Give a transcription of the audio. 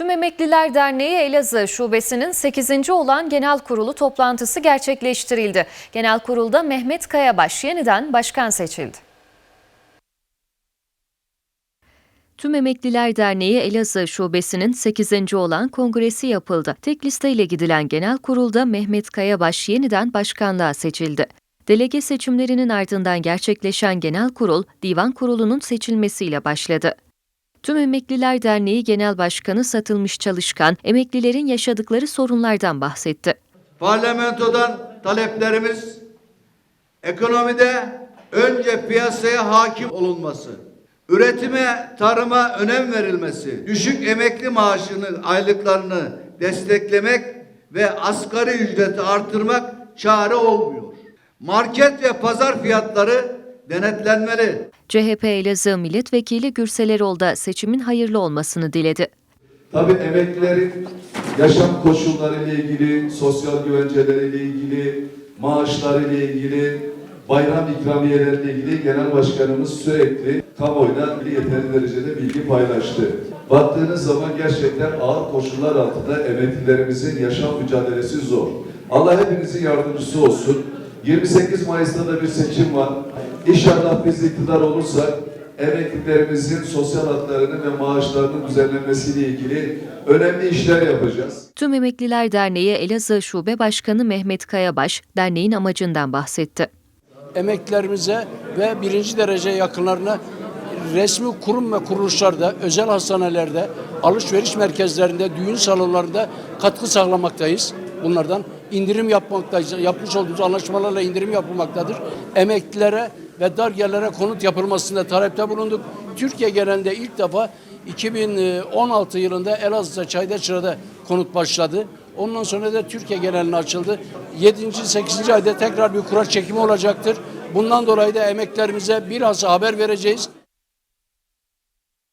Tüm Emekliler Derneği Elazığ Şubesi'nin 8. olan genel kurulu toplantısı gerçekleştirildi. Genel kurulda Mehmet Kayabaş yeniden başkan seçildi. Tüm Emekliler Derneği Elazığ Şubesi'nin 8. olan kongresi yapıldı. Tek listeyle gidilen genel kurulda Mehmet Kayabaş yeniden başkanlığa seçildi. Delege seçimlerinin ardından gerçekleşen genel kurul, divan kurulunun seçilmesiyle başladı. Tüm Emekliler Derneği Genel Başkanı Satılmış Çalışkan, emeklilerin yaşadıkları sorunlardan bahsetti. Parlamentodan taleplerimiz ekonomide önce piyasaya hakim olunması, üretime, tarıma önem verilmesi, düşük emekli maaşını, aylıklarını desteklemek ve asgari ücreti artırmak çare olmuyor. Market ve pazar fiyatları denetlenmeli. CHP Elazığ Milletvekili Gürsel Erol da seçimin hayırlı olmasını diledi. Tabii emeklilerin yaşam koşulları ile ilgili, sosyal güvenceleri ile ilgili, maaşları ile ilgili, bayram ikramiyeleri ile ilgili Genel Başkanımız sürekli kamuoyuna yeterli derecede bilgi paylaştı. Baktığınız zaman gerçekten ağır koşullar altında emeklilerimizin yaşam mücadelesi zor. Allah hepinizin yardımcısı olsun. 28 Mayıs'ta da bir seçim var. İnşallah biz iktidar olursak emeklilerimizin sosyal haklarını ve maaşlarının düzenlenmesiyle ilgili önemli işler yapacağız. Tüm Emekliler Derneği Elazığ Şube Başkanı Mehmet Kayabaş, derneğin amacından bahsetti. emeklilerimize ve birinci derece yakınlarına resmi kurum ve kuruluşlarda, özel hastanelerde, alışveriş merkezlerinde, düğün salonlarında katkı sağlamaktayız. Bunlardan indirim yapmaktayız. Yapmış olduğumuz anlaşmalarla indirim yapılmaktadır. Emeklilere ve dar gelirlere konut yapılmasında talepte bulunduk. Türkiye genelinde ilk defa 2016 yılında Elazığ'da Çaydaçıra'da konut başladı. Ondan sonra da Türkiye geneline açıldı. 7. 8. ayda tekrar bir kura çekimi olacaktır. Bundan dolayı da emeklerimize biraz haber vereceğiz.